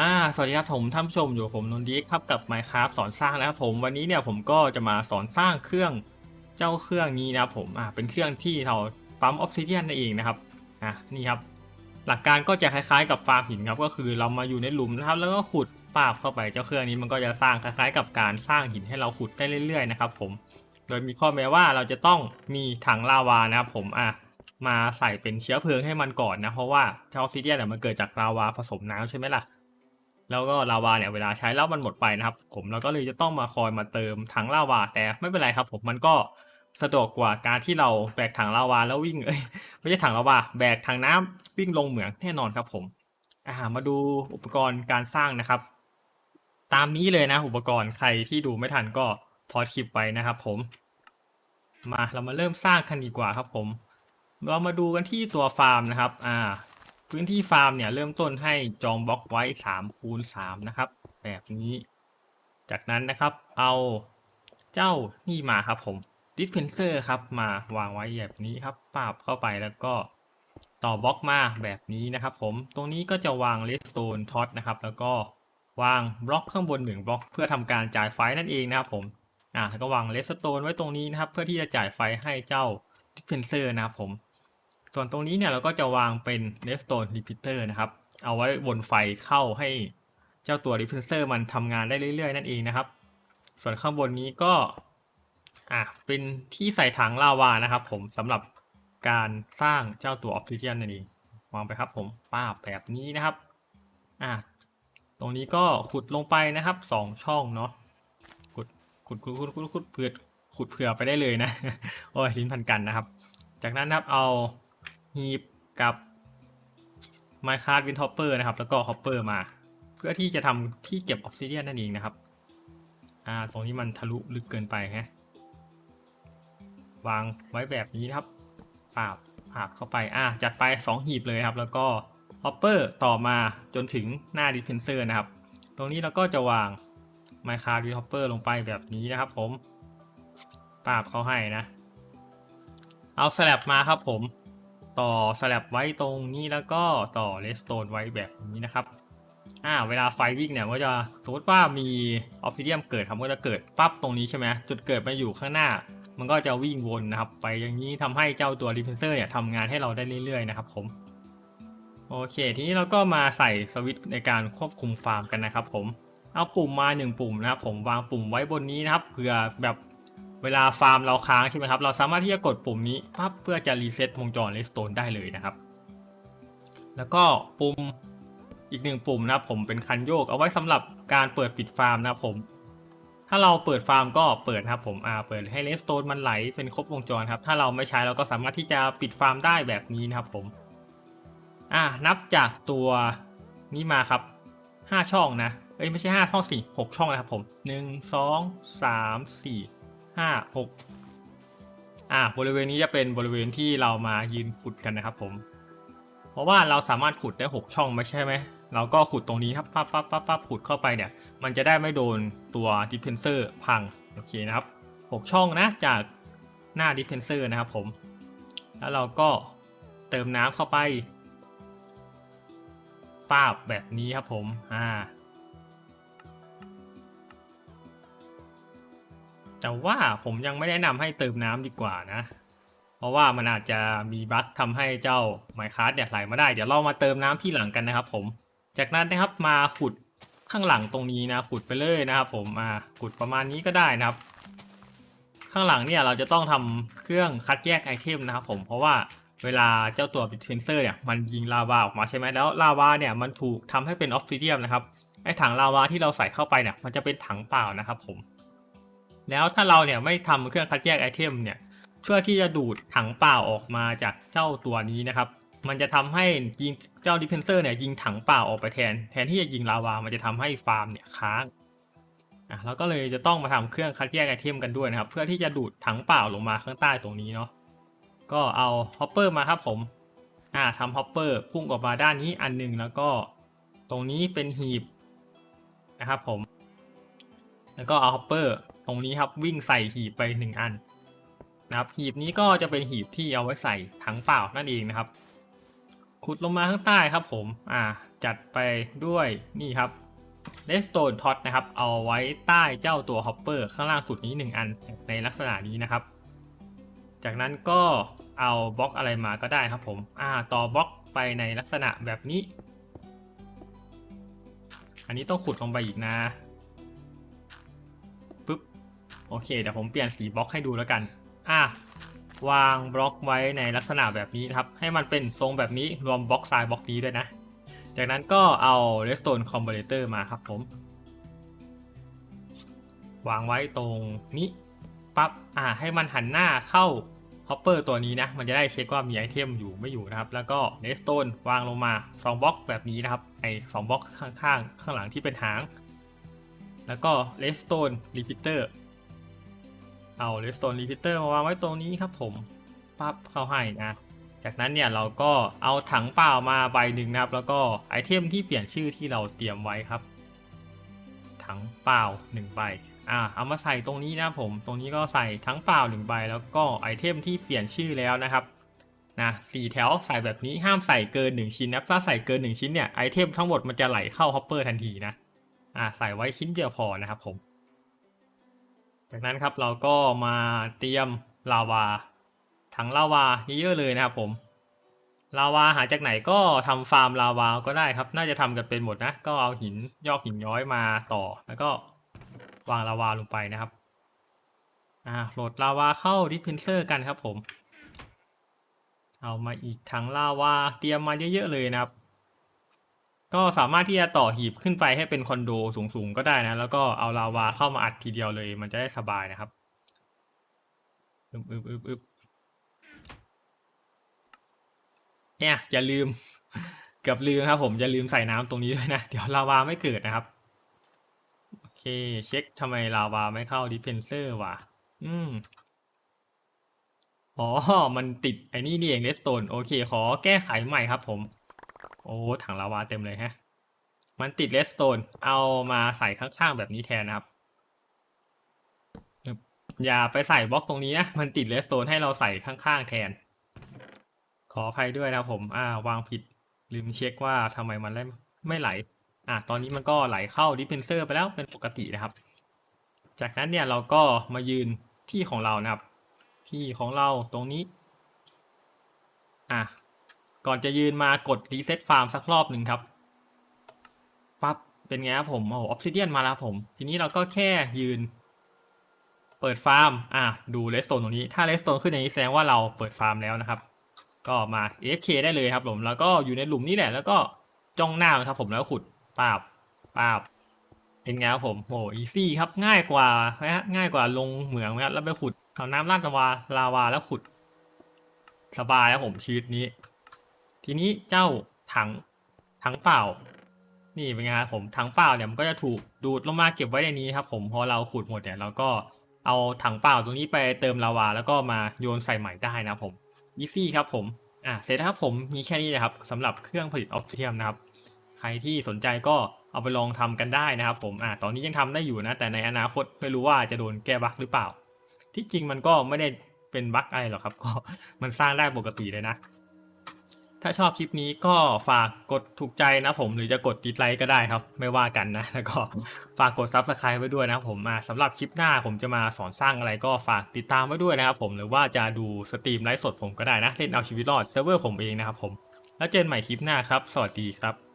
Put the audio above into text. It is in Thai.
อ่า สวัสดีครับผมท่านผู้ชมอยู่กับผมนนท์ดิครับกับ Minecraft สอนสร้างนะครับผมวันนี้เนี่ยผมก็จะมาสอนสร้างเครื่องเจ้าเครื่องนี้นะครับผมอ่าเป็นเครื่องที่เราปั๊มออฟซิเดียนนั่นเองนะครับอะนี่ครับ หลักการก็จะคล้ายๆ กับฟาร์มหินครับก็คือเรามาอยู่ในหลุมนะครับแล้วก็ขุดปาบเข้าไปเจ้าเครื่องนี้มันก็จะสร้างคล้ายๆ กับการสร้างหินให้เราขุดได้เรื่อยๆนะครับผมโดยมีข้อแม้ว่าเราจะต้องมีถังลาวานะครับผมอะมาใส่เป็นเชื้อเพลิงให้มันก่อนนะเพราะว่าเจ้าออฟซิเดียนเนี่ยมันเกิดจากลาวาผสมน้ำใช่ไหมล่ะ แล้วก็ลาวาเนี่ยเวลาใช้แล้วมันหมดไปนะครับ ผมเราก็เลยจะต้องมาคอยมาเติมถังลาวา แต่ไม่เป็นไรครับ ผมมันก็สะดวกกว่าการที่เราแบกถังลาวาแล้ววิ่งเอ้ยไม่ใช่ถังลาวาแบกถังน้ำวิ่งลงเหมืองแน่นอนครับผมอ่ามาดูอุปกรณ์การสร้างนะครับ ตามนี้เลยนะ อุปกรณ์ใครที่ดูไม่ทันก็พอคลิปไว้นะครับผม มาเรามาเริ่มสร้างกันดีกว่าครับผม เรามาดูกันที่ตัวฟาร์มนะครับ อ่า พื้นที่ฟาร์มเนี่ยเริ่มต้นให้จองบล็อกไว้3คูณ3นะครับ แบบนี้ จากนั้นนะครับ เอาเจ้านี่มาครับผมดิสเพนเซอร์ครับมาวางไว้แบบนี้ครับปาบเข้าไปแล้วก็ต่อบล็อกมาแบบนี้นะครับ ผมตรงนี้ก็จะวางเลสโตนท็อตนะครับ แล้วก็วางบล็อกข้างบนหนึ่งบล็อก เพื่อทำการจ่ายไฟนั่นเองนะครับผมอ่าแล้วก็วางเลสโตนไว้ตรงนี้นะครับ เพื่อที่จะจ่ายไฟให้เจ้าดิสเพนเซอร์นะครับผม ส่วนตรงนี้เนี่ยเราก็จะวางเป็น redstone repeater นะครับ เอาไว้วนไฟเข้าให้เจ้าตัว repeater มันทำงานได้เรื่อย ๆ นั่นเองนะครับ ส่วนข้างบนนี้ก็อะเป็นที่ใส่ถังลาวานะครับ ผมสำหรับการสร้างเจ้าตัว obsidian นั่นเองวางไปครับ ผมป้าแบบนี้นะครับอะตรงนี้ก็ขุดลงไปนะครับสองช่องเนาะขุดขุดขุดขุดขุดขุดเผื่อขุดเผื่อไปได้เลยนะโอ้ยลิ้นพันกันนะครับ จากนั้นนะครับเอา ฮีบกับ Minecraft Wind Hopper นะครับ แล้วก็ Hopper มา เพื่อที่จะทำที่เก็บออ s ซิเดียนนั่นเองนะครับ อ่า ตรงนี้มันทะลุลึกเกินไปฮะวางไว้แบบนี้นะครับปาบปาบเข้าไป อ่า จัดไป 2 หีบเลยครับ แล้วก็ Hopper ต่อมาจนถึงหน้า Dispenser นะครับ ตรงนี้เราก็จะวาง Minecraft Wind Hopper ลงไปแบบนี้นะครับ ผมปาบเขาให้นะ เอาสลับมาครับผม ต่อสลับไว้ตรงนี้แล้วก็ต่อเลสโตนไว้แบบนี้นะครับอ่าเวลาไฟวิ่งเนี่ยก็จะสมมติว่ามีออฟฟิเดียมเกิดครับก็จะเกิดปั๊บตรงนี้ใช่ไหมจุดเกิดมาอยู่ข้างหน้า มันก็จะวิ่งวนนะครับ ไปอย่างนี้ทำให้เจ้าตัวรีเพนเซอร์เนี่ยทำงานให้เราได้เรื่อยๆนะครับผมโอเค ทีนี้เราก็มาใส่สวิตช์ในการควบคุมฟาร์มกันนะครับผมเอาปุ่มมาหนึ่งปุ่มนะครับผมวางปุ่มไว้บนนี้นะครับเผื่อแบบ เวลาฟาร์มเราค้างใช่ไหมครับ เราสามารถที่จะกดปุ่มนี้ปั๊บเพื่อจะรีเซ็ตวงจรเลสโตนได้เลยนะครับ แล้วก็ปุ่มอีกหนึ่งปุ่มนะครับผมเป็นคันโยก เอาไว้สำหรับการเปิดปิดฟาร์มนะครับผม ถ้าเราเปิดฟาร์มก็เปิดนะครับผมอ่าเปิดให้เลสโตนมันไหลเป็นครบวงจรครับ ถ้าเราไม่ใช้เราก็สามารถที่จะปิดฟาร์มได้แบบนี้นะครับผมอ่านับจากตัวนี้มาครับ 5 ช่องนะเอ้ยไม่ใช่5ช่องสิ6ช่องนะครับผม 1 2 3 4 5 6อ่าบริเวณนี้จะเป็นบริเวณที่เรามายืนขุดกันนะครับผม เพราะว่าเราสามารถขุดได้6ช่องไม่ใช่ไหมเราก็ขุดตรงนี้ครับปั๊บปั๊บปั๊บปั๊บขุดเข้าไปเนี่ย มันจะได้ไม่โดนตัวดิเพนเซอร์พังโอเคนะครับ6ช่องนะจากหน้าดิเพนเซอร์นะครับผม แล้วเราก็เติมน้ำเข้าไปป้าบแบบนี้ครับผม อ่า แต่ว่าผมยังไม่แนะนำให้เติมน้ำดีกว่านะ เพราะว่ามันอาจจะมีบั๊กทำให้เจ้าไมค์ค a ร์เนี่ยไหลมาได้ เดี๋ยวเรามาเติมน้ำที่หลังกันนะครับผม จากนั้นนะครับมาขุดข้างหลังตรงนี้นะขุดไปเลยนะครับผมอ่าขุดประมาณนี้ก็ได้นะครับ ข้างหลังเนี่ยเราจะต้องทำเครื่องคัดแยกไอเทมนะครับผมเพราะว่าเวลาเจ้าตัวบิทเฟนเซอร์เนี่ยมันยิงลาวาออกมาใช่ไหมแล้วลาวาเนี่ยมันถูกทำให้เป็นออฟซิเดียมนะครับไอถังลาวาที่เราใส่เข้าไปเนี่ยมันจะเป็นถังเปล่านะครับผม แล้วถ้าเราเนี่ยไม่ทำเครื่องคัดแยกไอเทมเนี่ยเพื่อที่จะดูดถังเปล่าออกมาจากเจ้าตัวนี้นะครับมันจะทำให้ยิงเจ้าดิเพนเซอร์เนี่ยยิงถังเปล่าออกไปแทน แทนที่จะยิงลาวา มันจะทำให้ฟาร์มเนี่ยค้างอะเราก็เลยจะต้องมาทำเครื่องคัดแยกไอเทมกันด้วยนะครับ เพื่อที่จะดูดถังเปล่าลงมาข้างใต้ตรงนี้เนาะก็เอาฮอปเปอร์มาครับผมอ่าทำฮอปเปอร์พุ่งออกมาด้านนี้อันหนึ่งแล้วก็ตรงนี้เป็นหีบนะครับผม แล้วก็เอาฮอปเปอร์ ตรงนี้ครับวิ่งใส่หีบไปหนึ่งอันนะครับหีบนี้ก็จะเป็นหีบที่เอาไว้ใส่ถังเปล่านั่นเองนะครับ ขุดลงมาข้างใต้ครับผมอ่าจัดไปด้วยนี่ครับเลสโตนท็อตนะครับ เอาไว้ใต้เจ้าตัวฮอปเปอร์ข้างล่างสุดนี้ 1 อันในลักษณะนี้นะครับ จากนั้นก็เอาบล็อกอะไรมาก็ได้ครับผมอ่าต่อบล็อกไปในลักษณะแบบนี้ อันนี้ต้องขุดลงไปอีกนะ โอเคเดี๋ยวผมเปลี่ยนสีบล็อกให้ดูแล้วกัน อะวางบล็อกไว้ในลักษณะแบบนี้นะครับ ให้มันเป็นทรงแบบนี้รวมบล็อกซ้ายบล็อกนี้ด้วยนะ จากนั้นก็เอา redstone comparator มาครับผม วางไว้ตรงนี้ปั๊บอ่าให้มันหันหน้าเข้า hopper ตัวนี้นะ มันจะได้เช็คว่ามีไอเทมอยู่ไม่อยู่นะครับ แล้วก็ redstone วางลงมา 2บล็อกแบบนี้นะครับไอ้สองบล็อกข้างๆ ข้างหลังที่เป็นหาง แล้วก็ redstone repeater เอา redstone repeater มาวางไว้ตรงนี้ครับผมปั๊บเข้าให้นะจากนั้นเนี่ยเราก็เอาถังเปล่ามาใบหนึ่งนะครับ แล้วก็ไอเทมที่เปลี่ยนชื่อที่เราเตรียมไว้ครับ ถังเปล่า1ใบอ่าเอามาใส่ตรงนี้นะผมตรงนี้ก็ใส่ถังเปล่า1ใบแล้วก็ไอเทมที่เปลี่ยนชื่อแล้วนะครับนะสี่แถวใส่แบบนี้ห้ามใส่เกิน 1 ชิ้นนะถ้าใส่เกิน 1 ชิ้นเนี่ยไอเทมทั้งหมดมันจะไหลเข้าฮอปเปอร์ทันทีนะอ่าใส่ไว้ชิ้นเดียวพอนะครับผม จากนั้นครับเราก็มาเตรียมลาวาถังลาวาเยอะๆเลยนะครับผมลาวาหาจากไหนก็ทำฟาร์มลาวาก็ได้ครับ น่าจะทำกันเป็นหมดนะ ก็เอาหินยอกหินย้อยมาต่อ แล้วก็วางลาวาลงไปนะครับ อ่าโหลดลาวาเข้าดิสเพนเซอร์กันครับผม เอามาอีกถังลาวาเตรียมมาเยอะๆเลยนะครับ ก็สามารถที่จะต่อหีบขึ้นไปให้เป็นคอนโดสูงๆก็ได้นะ แล้วก็เอาลาวาเข้ามาอัดทีเดียวเลย มันจะได้สบายนะครับอึบอึบอึบอึบเนี่ยอย่าลืม เกือบลืมครับ ผมอย่าลืมใส่น้ำตรงนี้ด้วยนะ เดี๋ยวลาวาไม่เกิดนะครับ โอเค เช็คทำไมลาวาไม่เข้าดิเพนเซอร์วะอืมอ๋อ มันติดไอ้นี่นี่เองเลสโตน โอเค ขอแก้ไขใหม่ครับผม โอ้ ถังลาวาเต็มเลยฮะ มันติดเลสโตน เอามาใส่ข้างๆแบบนี้แทนนะครับ อย่าไปใส่บล็อกตรงนี้นะ มันติดเลสโตนให้เราใส่ข้างๆแทน ขออภัยด้วยนะผม อ่าวางผิด ลืมเช็คว่าทำไมมันไม่ไหล อ่าตอนนี้มันก็ไหลเข้าดิเพนเซอร์ไปแล้วเป็นปกตินะครับ จากนั้นเนี่ยเราก็มายืนที่ของเรานะครับ ที่ของเราตรงนี้ อะ ก่อนจะยืนมากดรีเซ็ตฟาร์มสักรอบหนึ่งครับปั๊บเป็นไงครับผมโอ้ออฟซิเดียนมาแล้วผม ทีนี้เราก็แค่ยืน เปิดฟาร์ม อะดูเลสโตนตรงนี้ ถ้าเลสโตนขึ้นอย่างนี้แสดงว่าเราเปิดฟาร์มแล้วนะครับ ก็มา AFK ได้เลยครับผมแล้วก็อยู่ในหลุมนี้แหละ แล้วก็จ้องหน้าครับผมแล้วขุดปาบปาบเป็นไงครับผมโหอีซี่ครับง่ายกว่านะฮะง่ายกว่าลงเหมืองนะครับแล้วไปขุดเอาน้ำราดลาวาลาวาแล้วขุดสบายแล้วผมชีวิตนี้ ทีนี้เจ้าถังถังเปล่า นี่เป็นไงครับผมถังเปล่าเนี่ยมันก็จะถูกดูดลงมาเก็บไว้ในนี้ครับ ผมพอเราขุดหมดเนี่ยเราก็เอาถังเปล่าตรงนี้ไปเติมลาวา แล้วก็มาโยนใส่ใหม่ได้นะผมอีซี่ครับผมอะเสร็จแล้วครับผมมีแค่นี้นะครับสำหรับเครื่องผลิตออฟซิเดียมนะครับ ใครที่สนใจก็เอาไปลองทำกันได้นะครับ ผมอะตอนนี้ยังทำได้อยู่นะ แต่ในอนาคตไม่รู้ว่าจะโดนแก้บั๊กหรือเปล่า ที่จริงมันก็ไม่ได้เป็นบั๊กอะไรหรอกครับ ก็มันสร้างได้ปกติเลยนะ ถ้าชอบคลิปนี้ก็ฝากกดถูกใจนะผม หรือจะกดติดไลค์ก็ได้ครับ ไม่ว่ากันนะ แล้วก็ฝากกดซับสไคร b e ไว้ด้วยนะผมอะสำหรับคลิปหน้าผมจะมาสอนสร้างอะไรก็ฝากติดตามไว้ด้วยนะครับผมหรือว่าจะดูสตรีมไลฟ์สดผมก็ได้นะ เล่นเอาชีวิตรอดเซิร์ฟเวอร์ผมเองนะครับผม แล้วเจอกันใหม่คลิปหน้าครับ สวัสดีครับ